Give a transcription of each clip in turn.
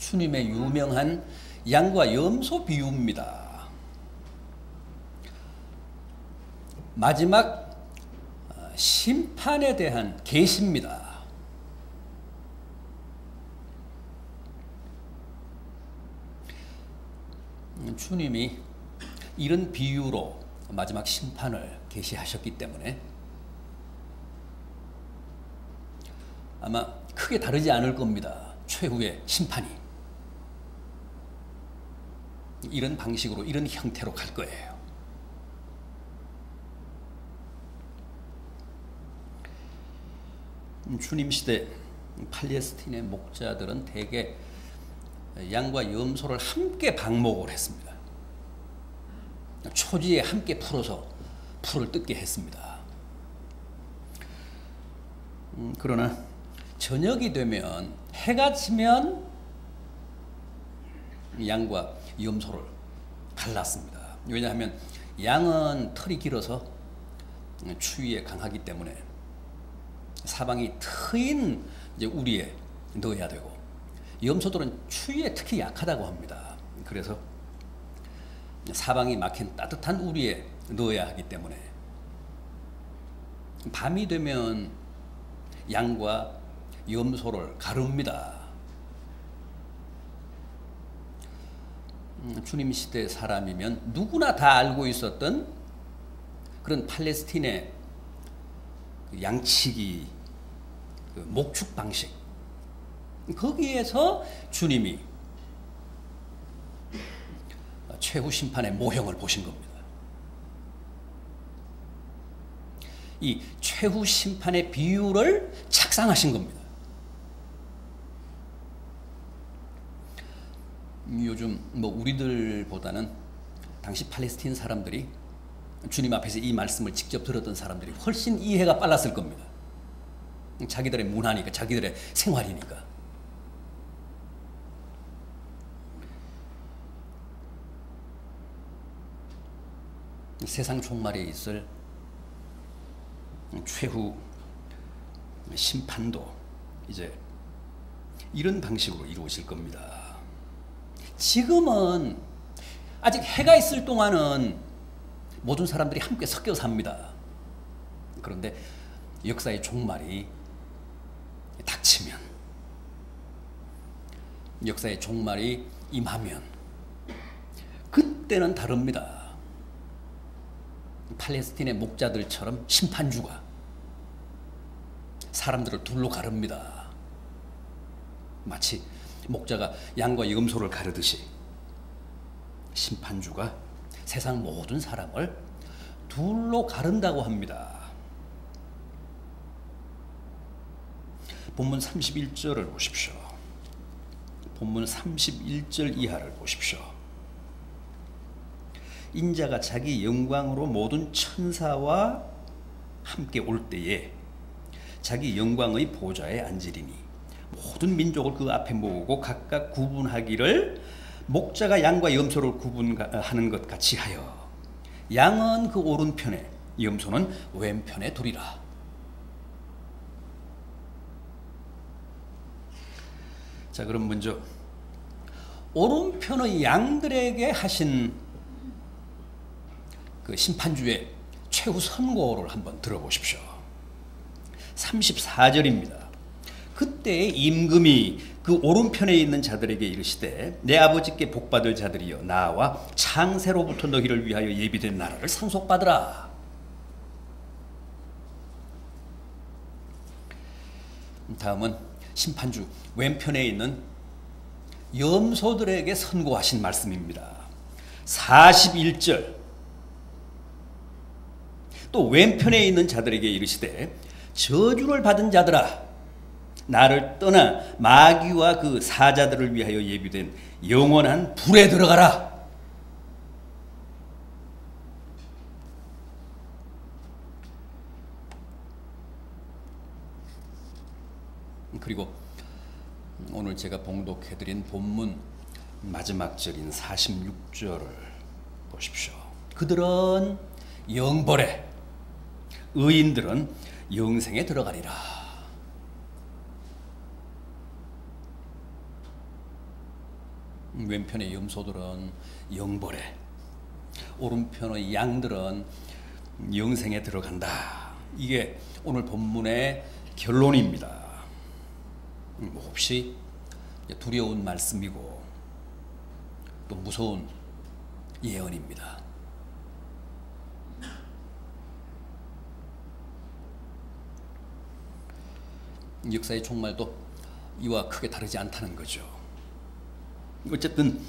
주님의 유명한 양과 염소 비유입니다. 마지막 어, 심판에 대한 계시입니다. 주님이 이런 비유로 마지막 심판을 계시하셨기 때문에 아마 크게 다르지 않을 겁니다. 최후의 심판이. 이런 방식으로, 이런 형태로 갈 거예요. 주님 시대 팔레스틴의 목자들은 대개 양과 염소를 함께 방목을 했습니다. 초지에 함께 풀어서 풀을 뜯게 했습니다. 음, 그러나 저녁이 되면 해가 지면 양과 염소를 갈랐습니다. 왜냐하면 양은 털이 길어서 추위에 강하기 때문에 사방이 트인 이제 우리에 넣어야 되고 염소들은 추위에 특히 약하다고 합니다. 그래서 사방이 막힌 따뜻한 우리에 넣어야 하기 때문에 밤이 되면 양과 염소를 가릅니다. 음, 주님 시대 사람이면 누구나 다 알고 있었던 그런 팔레스틴의 그 양치기 그 목축 방식 거기에서 주님이 최후 심판의 모형을 보신 겁니다. 이 최후 심판의 비유를 착상하신 겁니다. 요즘 뭐 우리들보다는 당시 팔레스틴 사람들이 주님 앞에서 이 말씀을 직접 들었던 사람들이 훨씬 이해가 빨랐을 겁니다. 자기들의 문화니까, 자기들의 생활이니까. 세상 종말에 있을 최후 심판도 이제 이런 방식으로 이루어질 겁니다. 지금은 아직 해가 있을 동안은 모든 사람들이 함께 섞여 삽니다. 그런데 역사의 종말이 닥치면, 역사의 종말이 임하면, 그때는 다릅니다. 팔레스틴의 목자들처럼 심판주가 사람들을 둘로 가릅니다. 마치 목자가 양과 염소를 가르듯이 심판주가 세상 모든 사람을 둘로 가른다고 합니다. 본문 31절을 보십시오. 본문 31절 이하를 보십시오. 인자가 자기 영광으로 모든 천사와 함께 올 때에 자기 영광의 보좌에 앉으리니 모든 민족을 그 앞에 모으고 각각 구분하기를 목자가 양과 염소를 구분하는 것 같이 하여 양은 그 오른편에 염소는 왼편에 두리라. 자, 그럼 먼저 오른편의 양들에게 하신 그 심판주의 최후 선고를 한번 들어보십시오. 34절입니다. 그때 임금이 그 오른편에 있는 자들에게 이르시되 내 아버지께 복받을 자들이여 나와 창세로부터 너희를 위하여 예비된 나라를 상속받으라. 다음은 심판주 왼편에 있는 염소들에게 선고하신 말씀입니다. 41절 또 왼편에 있는 자들에게 이르시되 저주를 받은 자들아 나를 떠나 마귀와 그 사자들을 위하여 예비된 영원한 불에 들어가라. 그리고 오늘 제가 봉독해드린 본문 마지막 절인 46절을 보십시오. 그들은 영벌에 의인들은 영생에 들어가리라. 왼편의 염소들은 영벌에 오른편의 양들은 영생에 들어간다. 이게 오늘 본문의 결론입니다. 몹시 두려운 말씀이고 또 무서운 예언입니다. 역사의 종말도 이와 크게 다르지 않다는 거죠. 어쨌든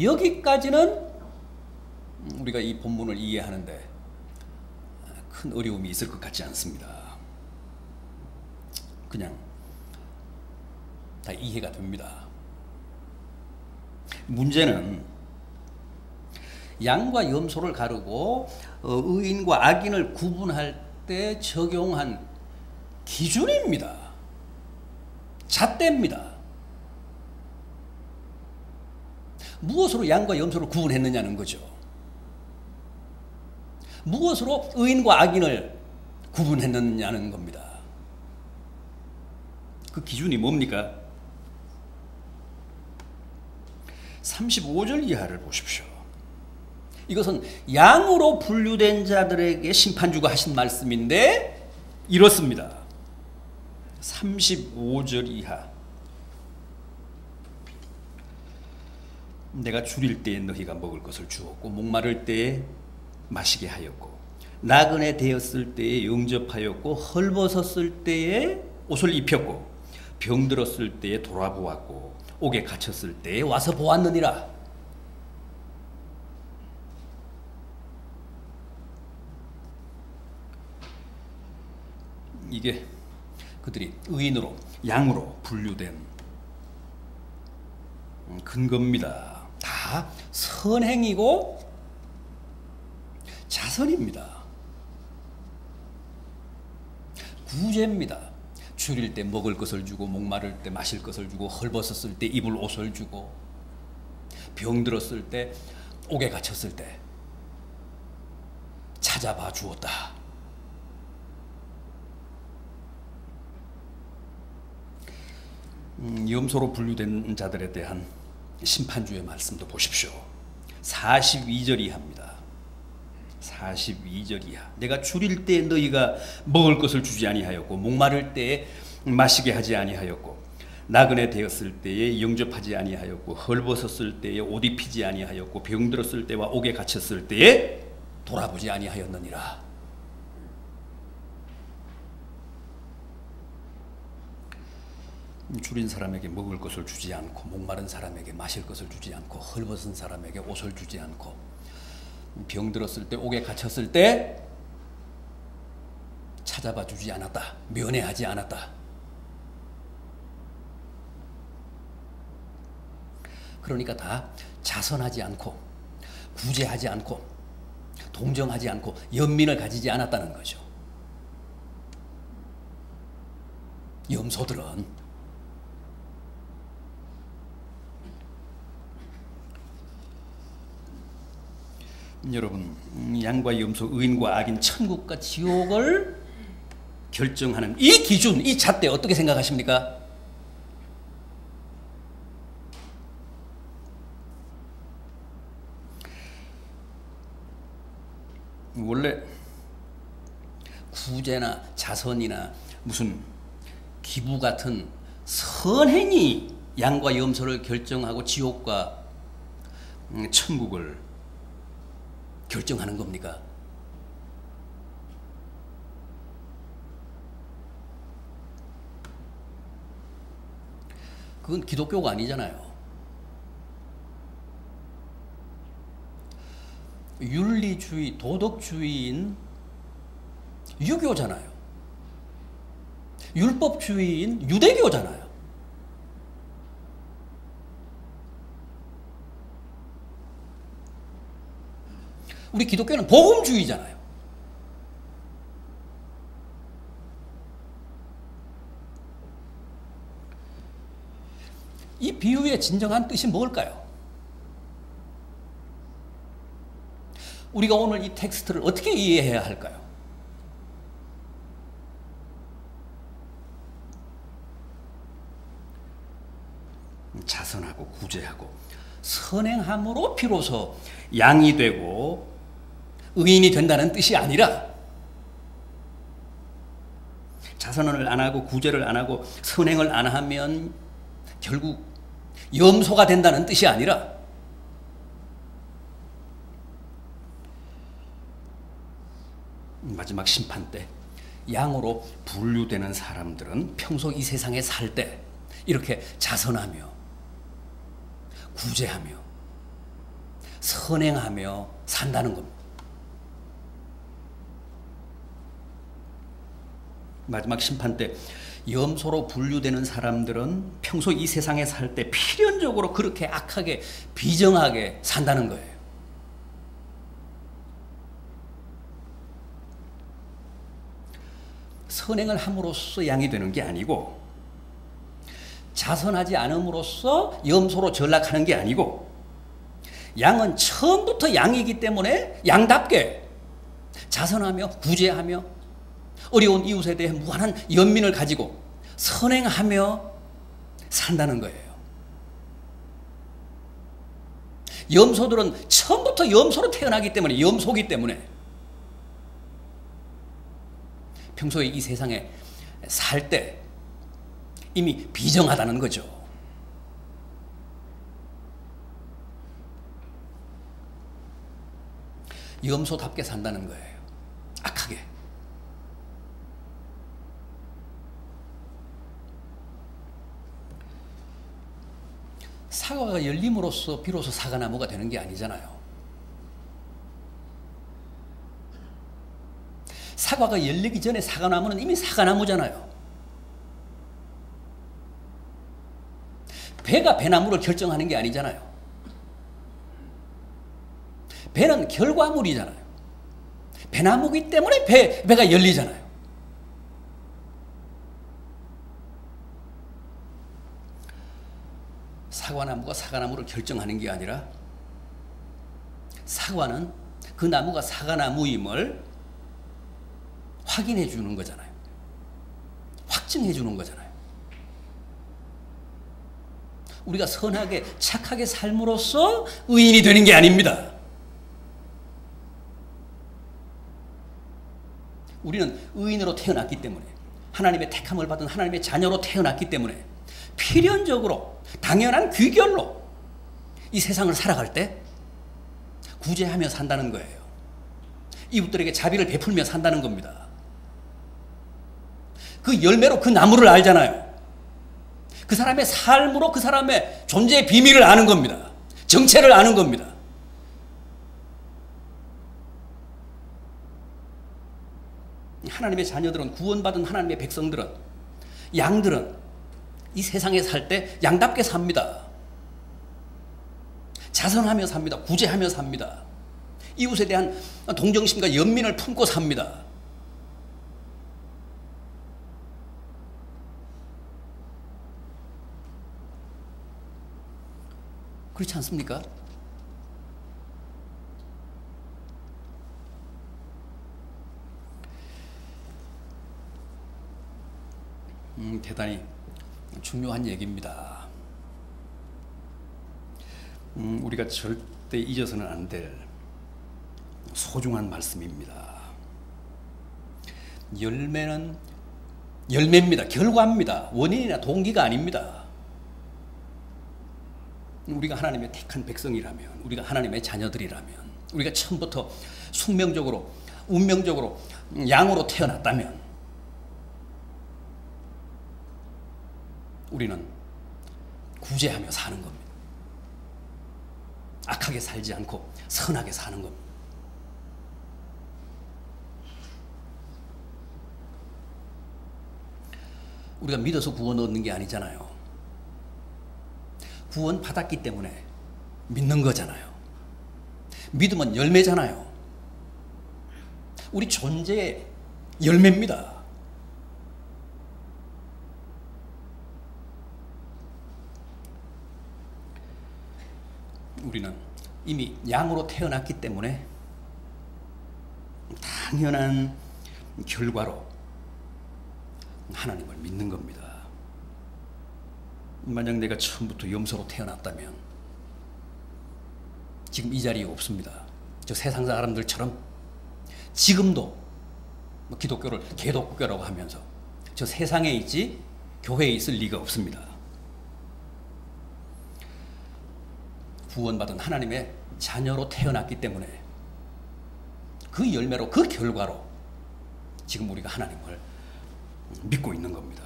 여기까지는 우리가 이 본문을 이해하는데 큰 어려움이 있을 것 같지 않습니다. 그냥 다 이해가 됩니다. 문제는 양과 염소를 가르고 어, 의인과 악인을 구분할 때 적용한 기준입니다. 잣대입니다. 무엇으로 양과 염소를 구분했느냐는 거죠. 무엇으로 의인과 악인을 구분했느냐는 겁니다. 그 기준이 뭡니까? 35절 이하를 보십시오. 이것은 양으로 분류된 자들에게 심판주가 하신 말씀인데 이렇습니다. 35절 이하. 내가 줄일 때에 너희가 먹을 것을 주었고 목마를 때에 마시게 하였고 나그네 되었을 때에 영접하였고 헐벗었을 때에 옷을 입혔고 병들었을 때에 돌아보았고 옥에 갇혔을 때에 와서 보았느니라. 이게 그들이 의인으로 양으로 분류된 근거입니다. 다 선행이고 자선입니다. 구제입니다. 줄일 때 먹을 것을 주고 목마를 때 마실 것을 주고 헐벗었을 때 입을 옷을 주고 병들었을 때 옥에 갇혔을 때 찾아봐 주었다. 음, 염소로 분류된 자들에 대한 심판주의 말씀도 보십시오. 42절 이하입니다. 42절 이하. 내가 줄일 때 너희가 먹을 것을 주지 아니하였고 목마를 때에 마시게 하지 아니하였고 나그네 되었을 때에 영접하지 아니하였고 헐벗었을 때에 옷 입히지 아니하였고 병들었을 때와 옥에 갇혔을 때에 돌아보지 아니하였느니라. 줄인 사람에게 먹을 것을 주지 않고 목마른 사람에게 마실 것을 주지 않고 헐벗은 사람에게 옷을 주지 않고 병들었을 때 옥에 갇혔을 때 찾아봐 주지 않았다 면회하지 않았다. 그러니까 다 자선하지 않고 구제하지 않고 동정하지 않고 연민을 가지지 않았다는 거죠. 염소들은 여러분 양과 염소, 의인과 악인, 천국과 지옥을 결정하는 이 기준, 이 잣대 어떻게 생각하십니까? 원래 구제나 자선이나 무슨 기부 같은 선행이 양과 염소를 결정하고 지옥과 천국을 결정하는 겁니까? 그건 기독교가 아니잖아요. 윤리주의, 도덕주의인 유교잖아요. 율법주의인 유대교잖아요. 우리 기독교는 복음주의잖아요. 이 비유의 진정한 뜻이 뭘까요? 우리가 오늘 이 텍스트를 어떻게 이해해야 할까요? 자선하고 구제하고 선행함으로 비로소 양이 되고 의인이 된다는 뜻이 아니라 자선을 안 하고 구제를 안 하고 선행을 안 하면 결국 염소가 된다는 뜻이 아니라 마지막 심판 때 양으로 분류되는 사람들은 평소 이 세상에 살 때 이렇게 자선하며 구제하며 선행하며 산다는 겁니다. 마지막 심판 때 염소로 분류되는 사람들은 평소 이 세상에 살 때 필연적으로 그렇게 악하게 비정하게 산다는 거예요. 선행을 함으로써 양이 되는 게 아니고 자선하지 않음으로써 염소로 전락하는 게 아니고 양은 처음부터 양이기 때문에 양답게 자선하며 구제하며 어려운 이웃에 대해 무한한 연민을 가지고 선행하며 산다는 거예요. 염소들은 처음부터 염소로 태어나기 때문에 염소기 때문에 평소에 이 세상에 살 때 이미 비정하다는 거죠. 염소답게 산다는 거예요. 악하게. 사과가 열림으로써 비로소 사과나무가 되는 게 아니잖아요. 사과가 열리기 전에 사과나무는 이미 사과나무잖아요. 배가 배나무를 결정하는 게 아니잖아요. 배는 결과물이잖아요. 배나무기 때문에 배, 배가 열리잖아요. 사과나무가 사과나무를 결정하는 게 아니라 사과는 그 나무가 사과나무임을 확인해 주는 거잖아요. 확증해 주는 거잖아요. 우리가 선하게 착하게 삶으로써 의인이 되는 게 아닙니다. 우리는 의인으로 태어났기 때문에 하나님의 택함을 받은 하나님의 자녀로 태어났기 때문에 필연적으로 당연한 귀결로 이 세상을 살아갈 때 구제하며 산다는 거예요. 이웃들에게 자비를 베풀며 산다는 겁니다. 그 열매로 그 나무를 알잖아요. 그 사람의 삶으로 그 사람의 존재의 비밀을 아는 겁니다. 정체를 아는 겁니다. 하나님의 자녀들은 구원받은 하나님의 백성들은 양들은 이 세상에 살 때 양답게 삽니다. 자선하며 삽니다. 구제하며 삽니다. 이웃에 대한 동정심과 연민을 품고 삽니다. 그렇지 않습니까? 음, 대단히 중요한 얘기입니다. 음, 우리가 절대 잊어서는 안 될 소중한 말씀입니다. 열매는 열매입니다. 결과입니다. 원인이나 동기가 아닙니다. 우리가 하나님의 택한 백성이라면, 우리가 하나님의 자녀들이라면, 우리가 처음부터 숙명적으로, 운명적으로 양으로 태어났다면, 우리는 구제하며 사는 겁니다. 악하게 살지 않고 선하게 사는 겁니다. 우리가 믿어서 구원 얻는 게 아니잖아요. 구원 받았기 때문에 믿는 거잖아요. 믿음은 열매잖아요. 우리 존재의 열매입니다. 우리는 이미 양으로 태어났기 때문에 당연한 결과로 하나님을 믿는 겁니다. 만약 내가 처음부터 염소로 태어났다면 지금 이 자리에 없습니다. 저 세상 사람들처럼 지금도 뭐 기독교를 개독교라고 하면서 저 세상에 있지 교회에 있을 리가 없습니다. 구원받은 하나님의 자녀로 태어났기 때문에 그 열매로 그 결과로 지금 우리가 하나님을 믿고 있는 겁니다.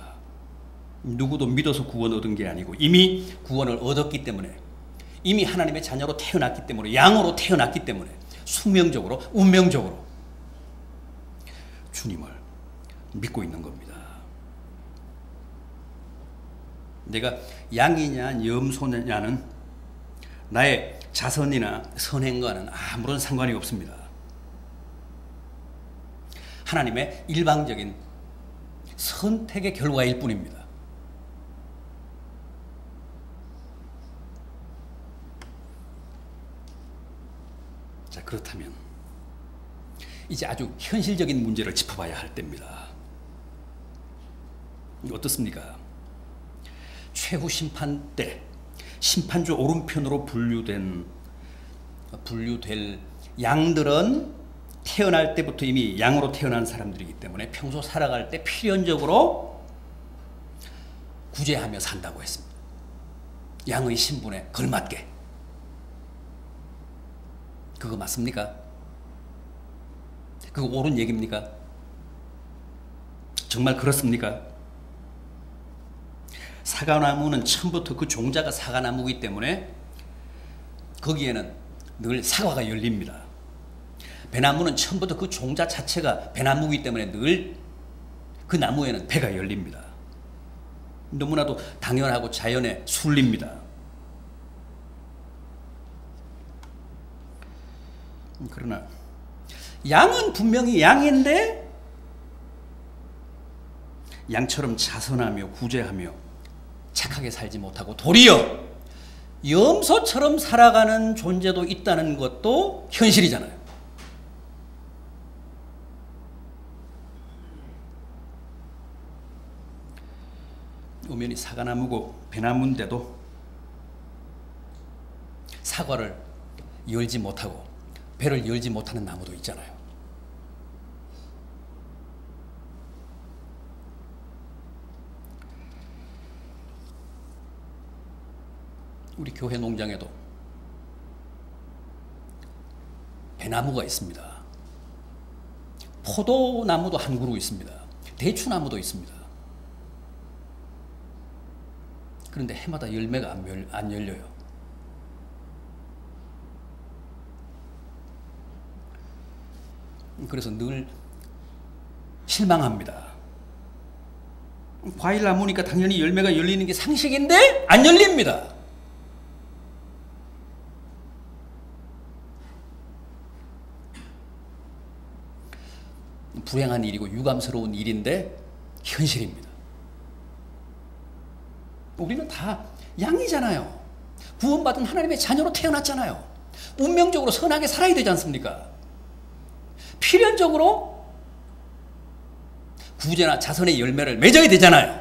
누구도 믿어서 구원 얻은 게 아니고 이미 구원을 얻었기 때문에 이미 하나님의 자녀로 태어났기 때문에 양으로 태어났기 때문에 숙명적으로 운명적으로 주님을 믿고 있는 겁니다. 내가 양이냐 염소냐는 나의 자선이나 선행과는 아무런 상관이 없습니다. 하나님의 일방적인 선택의 결과일 뿐입니다. 자, 그렇다면 이제 아주 현실적인 문제를 짚어봐야 할 때입니다. 어떻습니까? 최후 심판 때 심판주 오른편으로 분류된 분류될 양들은 태어날 때부터 이미 양으로 태어난 사람들이기 때문에 평소 살아갈 때 필연적으로 구제하며 산다고 했습니다. 양의 신분에 걸맞게. 그거 맞습니까? 그거 옳은 얘기입니까? 정말 그렇습니까? 사과나무는 처음부터 그 종자가 사과나무이기 때문에 거기에는 늘 사과가 열립니다. 배나무는 처음부터 그 종자 자체가 배나무이기 때문에 늘 그 나무에는 배가 열립니다. 너무나도 당연하고 자연의 순리입니다. 그러나 양은 분명히 양인데 양처럼 자선하며 구제하며 착하게 살지 못하고 도리어 염소처럼 살아가는 존재도 있다는 것도 현실이잖아요. 우면이 사과나무고 배나무인데도 사과를 열지 못하고 배를 열지 못하는 나무도 있잖아요. 우리 교회 농장에도 배나무가 있습니다. 포도나무도 한 그루 있습니다. 대추나무도 있습니다. 그런데 해마다 열매가 안, 열, 안 열려요. 그래서 늘 실망합니다. 과일 나무니까 당연히 열매가 열리는 게 상식인데 안 열립니다. 불행한 일이고 유감스러운 일인데 현실입니다. 우리는 다 양이잖아요. 구원받은 하나님의 자녀로 태어났잖아요. 운명적으로 선하게 살아야 되지 않습니까? 필연적으로 구제나 자선의 열매를 맺어야 되잖아요.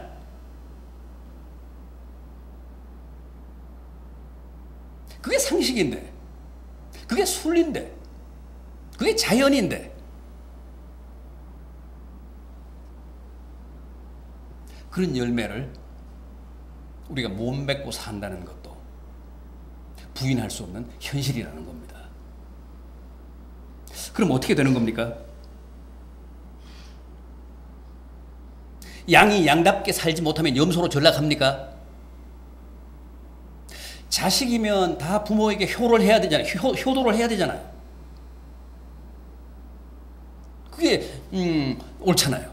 그게 상식인데, 그게 순리인데, 그게 자연인데, 그런 열매를 우리가 못 맺고 산다는 것도 부인할 수 없는 현실이라는 겁니다. 그럼 어떻게 되는 겁니까? 양이 양답게 살지 못하면 염소로 전락합니까? 자식이면 다 부모에게 효를 해야 되잖아요. 효, 효도를 해야 되잖아요. 그게 음, 옳잖아요.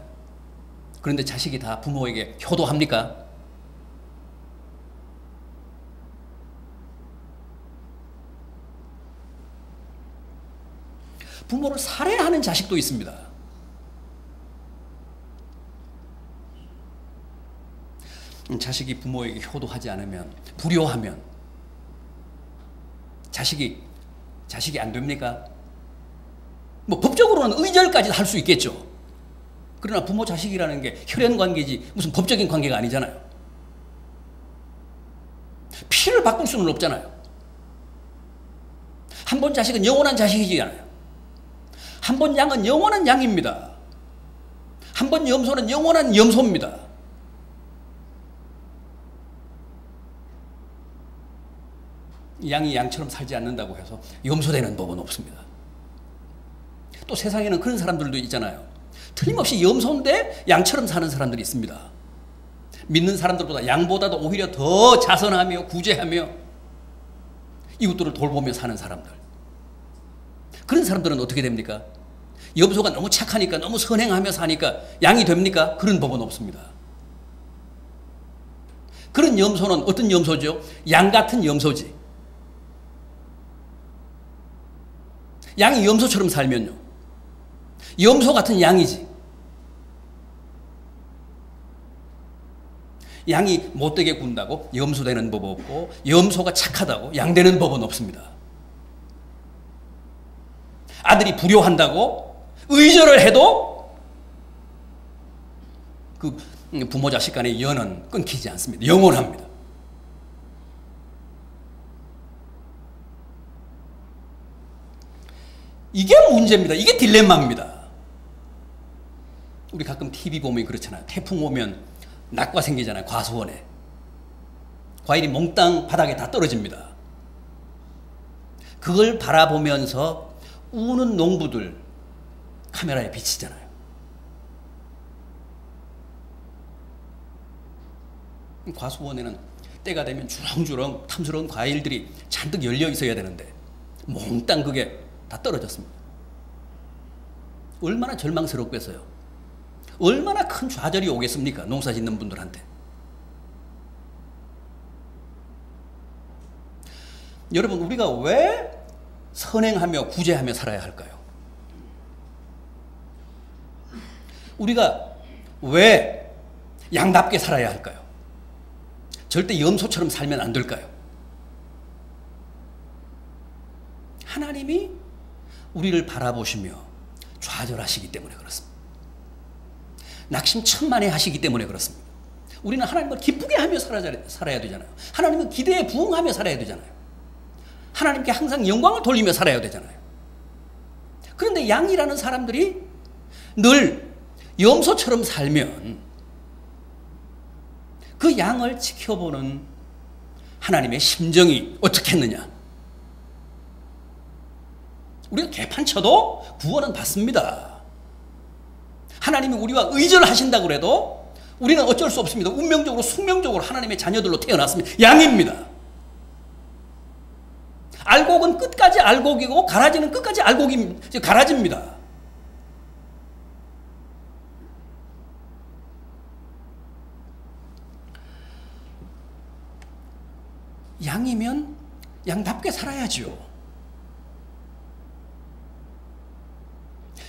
그런데 자식이 다 부모에게 효도합니까? 부모를 살해하는 자식도 있습니다. 음, 자식이 부모에게 효도하지 않으면 불효하면 자식이 자식이 안 됩니까? 뭐 법적으로는 의절까지 할 수 있겠죠. 그러나 부모 자식이라는 게 혈연 관계지 무슨 법적인 관계가 아니잖아요. 피를 바꿀 수는 없잖아요. 한 번 자식은 영원한 자식이잖아요. 한 번 양은 영원한 양입니다. 한 번 염소는 영원한 염소입니다. 양이 양처럼 살지 않는다고 해서 염소되는 법은 없습니다. 또 세상에는 그런 사람들도 있잖아요. 틀림없이 염소인데 양처럼 사는 사람들이 있습니다. 믿는 사람들보다 양보다도 오히려 더 자선하며 구제하며 이웃들을 돌보며 사는 사람들. 그런 사람들은 어떻게 됩니까? 염소가 너무 착하니까 너무 선행하며 사니까 양이 됩니까? 그런 법은 없습니다. 그런 염소는 어떤 염소죠? 양 같은 염소지. 양이 염소처럼 살면요. 염소 같은 양이지. 양이 못되게 군다고 염소 되는 법 없고 염소가 착하다고 양 되는 법은 없습니다. 아들이 불효한다고 의절을 해도 그 부모 자식 간의 연은 끊기지 않습니다. 영원합니다. 이게 문제입니다. 이게 딜레마입니다. 우리 가끔 TV 보면 그렇잖아요. 태풍 오면 낙과 생기잖아요. 과수원에. 과일이 몽땅 바닥에 다 떨어집니다. 그걸 바라보면서 우는 농부들 카메라에 비치잖아요. 과수원에는 때가 되면 주렁주렁 탐스러운 과일들이 잔뜩 열려 있어야 되는데 몽땅 그게 다 떨어졌습니다. 얼마나 절망스럽겠어요. 얼마나 큰 좌절이 오겠습니까? 농사 짓는 분들한테. 여러분, 우리가 왜 선행하며 구제하며 살아야 할까요? 우리가 왜 양답게 살아야 할까요? 절대 염소처럼 살면 안 될까요? 하나님이 우리를 바라보시며 좌절하시기 때문에 그렇습니다. 낙심천만에 하시기 때문에 그렇습니다. 우리는 하나님을 기쁘게 하며 살아야 되잖아요. 하나님은 기대에 부응하며 살아야 되잖아요. 하나님께 항상 영광을 돌리며 살아야 되잖아요. 그런데 양이라는 사람들이 늘 염소처럼 살면 그 양을 지켜보는 하나님의 심정이 어떻겠느냐? 우리가 개판 쳐도 구원은 받습니다. 하나님이 우리와 의절하신다고 그래도 우리는 어쩔 수 없습니다. 운명적으로 숙명적으로 하나님의 자녀들로 태어났습니다. 양입니다. 알곡은 끝까지 알곡이고 가라지는 끝까지 알곡이 가라지입니다. 양이면 양답게 살아야지요.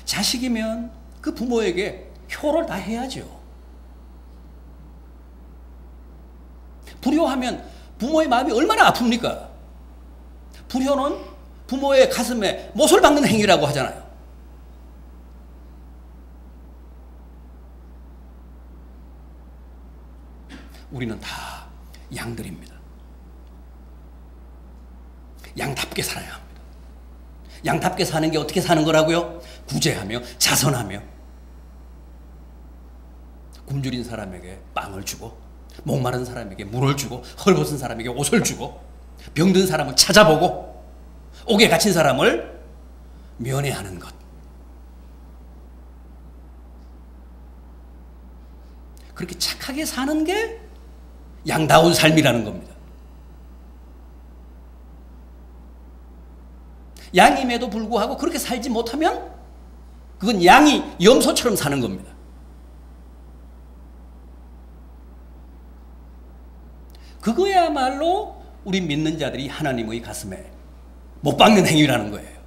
자식이면 그 부모에게 효를 다 해야죠. 불효하면 부모의 마음이 얼마나 아픕니까? 불효는 부모의 가슴에 못을 박는 행위라고 하잖아요. 우리는 다 양들입니다. 양답게 살아야 합니다. 양답게 사는 게 어떻게 사는 거라고요? 구제하며 자선하며 굶주린 사람에게 빵을 주고 목마른 사람에게 물을 주고 헐벗은 사람에게 옷을 주고 병든 사람을 찾아보고 옥에 갇힌 사람을 면회하는 것. 그렇게 착하게 사는 게 양다운 삶이라는 겁니다. 양임에도 불구하고 그렇게 살지 못하면 그건 양이 염소처럼 사는 겁니다. 그거야말로 우리 믿는 자들이 하나님의 가슴에 못 박는 행위라는 거예요.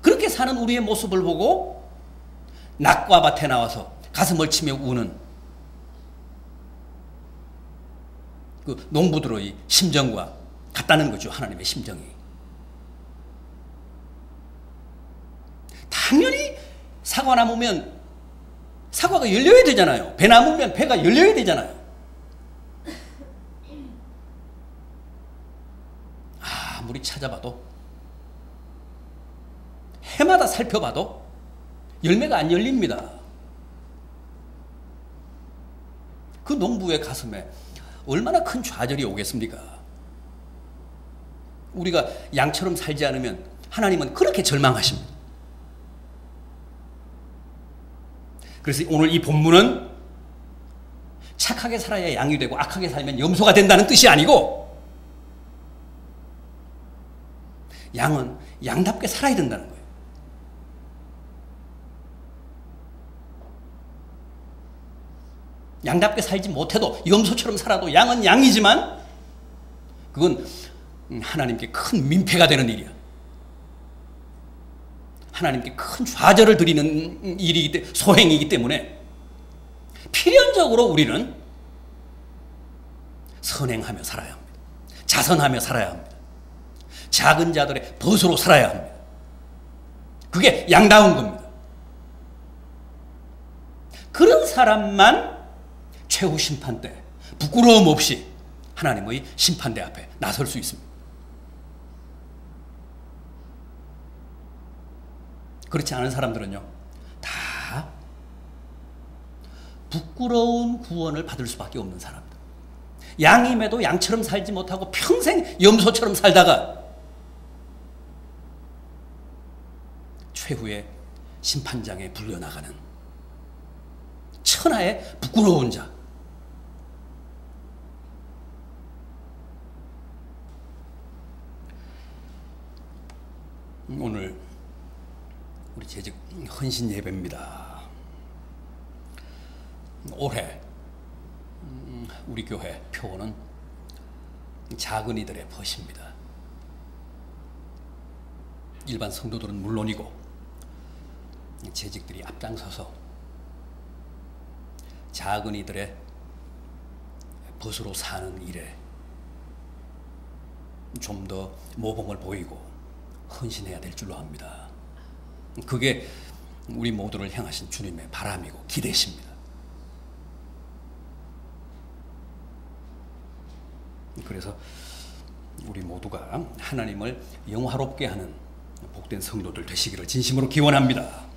그렇게 사는 우리의 모습을 보고 낙과 밭에 나와서 가슴을 치며 우는 그 농부들의 심정과 같다는 거죠. 하나님의 심정이. 당연히 사과 나무면 사과가 열려야 되잖아요. 배 나무면 배가 열려야 되잖아요. 아, 아무리 찾아봐도 해마다 살펴봐도 열매가 안 열립니다. 그 농부의 가슴에 얼마나 큰 좌절이 오겠습니까? 우리가 양처럼 살지 않으면 하나님은 그렇게 절망하십니다. 그래서 오늘 이 본문은 착하게 살아야 양이 되고 악하게 살면 염소가 된다는 뜻이 아니고 양은 양답게 살아야 된다는 거예요. 양답게 살지 못해도 염소처럼 살아도 양은 양이지만 그건 하나님께 큰 민폐가 되는 일이야. 하나님께 큰 좌절을 드리는 일이기 때문에 소행이기 때문에 필연적으로 우리는 선행하며 살아야 합니다. 자선하며 살아야 합니다. 작은 자들의 벗으로 살아야 합니다. 그게 양다운 겁니다. 그런 사람만 최후 심판 때 부끄러움 없이 하나님의 심판대 앞에 나설 수 있습니다. 그렇지 않은 사람들은요, 다 부끄러운 구원을 받을 수밖에 없는 사람들. 양임에도 양처럼 살지 못하고 평생 염소처럼 살다가 최후의 심판장에 불려나가는 천하의 부끄러운 자. 오늘 우리 재직 헌신 예배입니다. 올해 음, 우리 교회 표는 작은 이들의 벗입니다. 일반 성도들은 물론이고 재직들이 앞장서서 작은 이들의 벗으로 사는 일에 좀 더 모범을 보이고 헌신해야 될 줄로 압니다. 그게 우리 모두를 향하신 주님의 바람이고 기대십니다. 그래서 우리 모두가 하나님을 영화롭게 하는 복된 성도들 되시기를 진심으로 기원합니다.